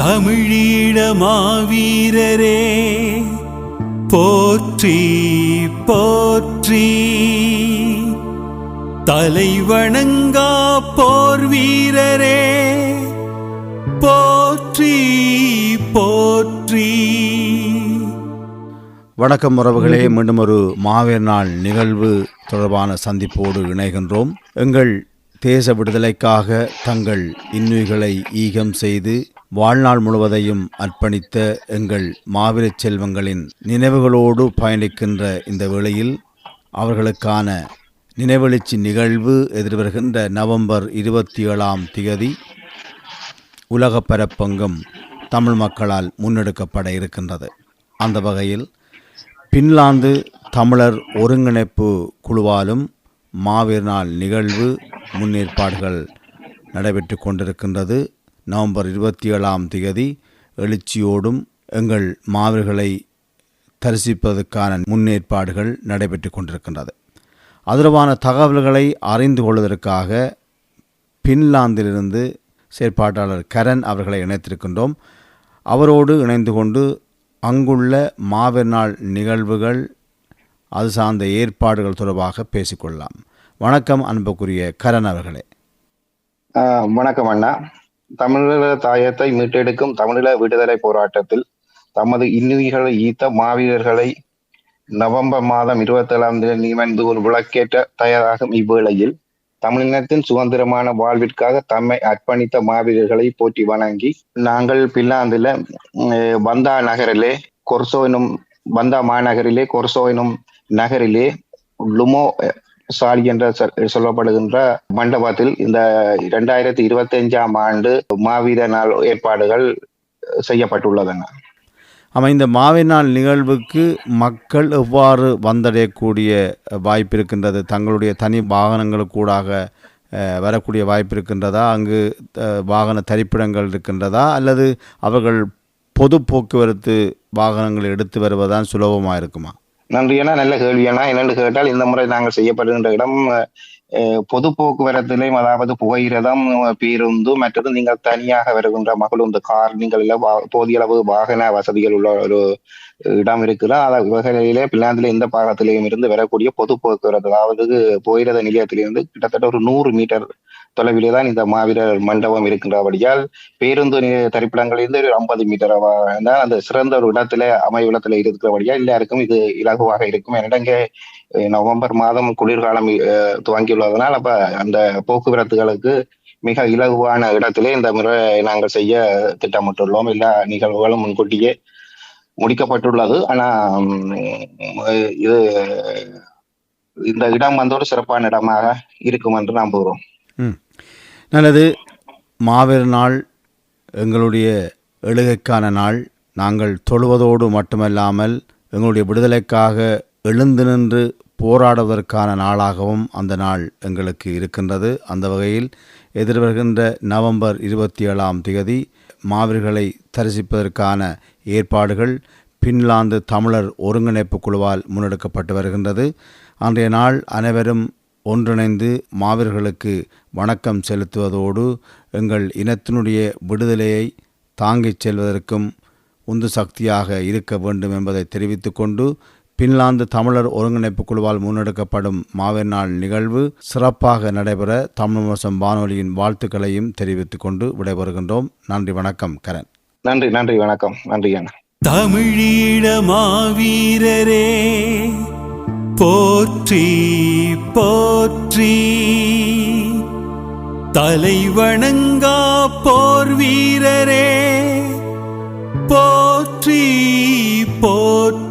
தமிழீழ மாவீரரே போற்றி போற்றி. தலைவணங்கா போர் வீரரே போற்றி போற்றி. வணக்கம் உறவுகளே மீண்டும் ஒரு மாவீர் நாள் நிகழ்வு தொடர்பான சந்திப்போடு இணைகின்றோம். எங்கள் தேச விடுதலைக்காக தங்கள் இன்னுயிர்களை ஈகம் செய்து வாழ்நாள் முழுவதையும் அர்ப்பணித்த எங்கள் மாவீரச் செல்வங்களின் நினைவுகளோடு பயணிக்கின்ற இந்த வேளையில் அவர்களுக்கான நினைவெழுச்சி நிகழ்வு எதிர்வருகின்ற நவம்பர் இருபத்தி ஏழாம் திகதி உலக பரப்பங்கும் தமிழ் மக்களால் முன்னெடுக்கப்பட இருக்கின்றது. அந்த வகையில் பின்லாந்து தமிழர் ஒருங்கிணைப்பு குழுவாலும் மாவீர் நாள் நிகழ்வு முன்னேற்பாடுகள் நடைபெற்று கொண்டிருக்கின்றது. நவம்பர் இருபத்தி ஏழாம் திகதி எழுச்சியோடும் எங்கள் மாவீர்களை தரிசிப்பதற்கான முன்னேற்பாடுகள் நடைபெற்று கொண்டிருக்கின்றது. அதிரவான தகவல்களை அறிந்து கொள்வதற்காக பின்லாந்திலிருந்து செயற்பாட்டாளர் கரண் அவர்களை இணைத்திருக்கின்றோம். அவரோடு இணைந்து கொண்டு அங்குள்ள மாவீர் நாள் நிகழ்வுகள் அது சார்ந்த ஏற்பாடுகள் தொடர்பாக பேசிக்கொள்ளலாம். வணக்கம் அன்புக்குரிய கரண் அவர்களே. வணக்கம் அண்ணா. தமிழீழ தாயத்தை மீட்டெடுக்கும் தமிழீழ விடுதலை போராட்டத்தில் தமது இன்னுயிர்களை ஈத்த மாவீரர்களை நவம்பர் மாதம் இருபத்தி ஏழாம் தேதி நிகழ்ந்து ஒரு விளக்கேற்ற தயாராகும் இவ்வேளையில் தமிழினத்தின் சுதந்திரமான வாழ்விற்காக தம்மை அர்ப்பணித்த மாவீரர்களை போற்றி வணங்கி நாங்கள் பில்லாந்தில வந்தா பந்தா நகரிலே கொர்சோ எனும் பந்தா மாநகரிலே கொர்சோ எனும் நகரிலே லுமோ சாலி என்ற சொல்லப்படுகின்ற மண்டபத்தில் இந்த இரண்டாயிரத்தி இருபத்தி அஞ்சாம் ஆண்டு மாவீர நாள் ஏற்பாடுகள் செய்யப்பட்டுள்ளதன ஆமாம் இந்த மாவி நாள் நிகழ்வுக்கு மக்கள் எவ்வாறு வந்தடையக்கூடிய வாய்ப்பு இருக்கின்றது? தங்களுடைய தனி வாகனங்களுக்கூடாக வரக்கூடிய வாய்ப்பு இருக்கின்றதா? அங்கு வாகன தரிப்பிடங்கள் இருக்கின்றதா? அல்லது அவர்கள் பொது போக்குவரத்து வாகனங்களை எடுத்து வருவதுதான் சுலபமாக இருக்குமா? நன்றி ஏன்னா நல்ல கேள்வி அண்ணா என்னென்று கேட்டால் இந்த முறை நாங்கள் செய்யப்படுகின்ற இடம் பொது போக்குவரத்திலையும் அதாவது புகையிரதம் பேருந்து மற்றது நீங்கள் தனியாக வருகின்ற மகளுந்து கார் நீங்கள் இல்ல போதிய அளவு வாகன வசதிகள் உள்ள ஒரு இடம் இருக்குதா அதை வகையிலே பிள்ளாந்தில எந்த பாகத்திலையும் இருந்து வரக்கூடிய பொது போக்குவரத்து அதாவது புகையிரத நிலையத்திலிருந்து கிட்டத்தட்ட ஒரு நூறு மீட்டர் தொலைவிலே தான் இந்த மாவீரர் மண்டபம் இருக்கின்றபடியால் பேருந்து தரிப்பிடங்களிலிருந்து ஒரு ஐம்பது மீட்டர் தான் அந்த சிறந்த ஒரு இடத்துல அமைவிடத்துல இருக்கிறபடியால் எல்லாருக்கும் இது இலகுவாக இருக்கும். என்னடங்க நவம்பர் மாதம் குளிர்காலம் துவங்கியுள்ள உள்ளதனால் அப்ப அந்த போக்குவரத்துகளுக்கு மிக இலகுவான இடத்திலே இந்த முறை நாங்கள் செய்ய திட்டமிட்டுள்ளோம். எல்லா நிகழ்வுகளும் முன்கூட்டியே முடிக்கப்பட்டுள்ளது. ஆனா இது இந்த இடம் வந்து ஒரு சிறப்பான இடமாக இருக்கும் என்று நம்புகிறோம் ம். நல்லது. மாவீர் நாள் எங்களுடைய எழுகைக்கான நாள். நாங்கள் தொழுவதோடு மட்டுமல்லாமல் எங்களுடைய விடுதலைக்காக எழுந்து நின்று போராடுவதற்கான நாளாகவும் அந்த நாள் எங்களுக்கு இருக்கின்றது. அந்த வகையில் எதிர்வருகின்ற நவம்பர் இருபத்தி ஏழாம் தேதி மாவீர்களை தரிசிப்பதற்கான ஏற்பாடுகள் பின்லாந்து தமிழர் ஒருங்கிணைப்பு குழுவால் முன்னெடுக்கப்பட்டு வருகின்றது. அன்றைய நாள் அனைவரும் ஒன்றிணைந்து மாவீர்களுக்கு வணக்கம் செலுத்துவதோடு எங்கள் இனத்தினுடைய விடுதலையை தாங்கிச் செல்வதற்கும் உந்து சக்தியாக இருக்க வேண்டும் என்பதை தெரிவித்துக்கொண்டு பின்லாந்து தமிழர் ஒருங்கிணைப்பு குழுவால் முன்னெடுக்கப்படும் மாவீர் நாள் நிகழ்வு சிறப்பாக நடைபெற தமிழ் மோசம் வானொலியின் வாழ்த்துக்களையும் தெரிவித்துக் கொண்டு விடைபெறுகின்றோம். நன்றி வணக்கம் கரண் நன்றி நன்றி வணக்கம். நன்றி தமிழீழ மாவீரரே போற்றி போற்றி. தலைவணங்கா போர் வீரரே போற்றி போற்றி.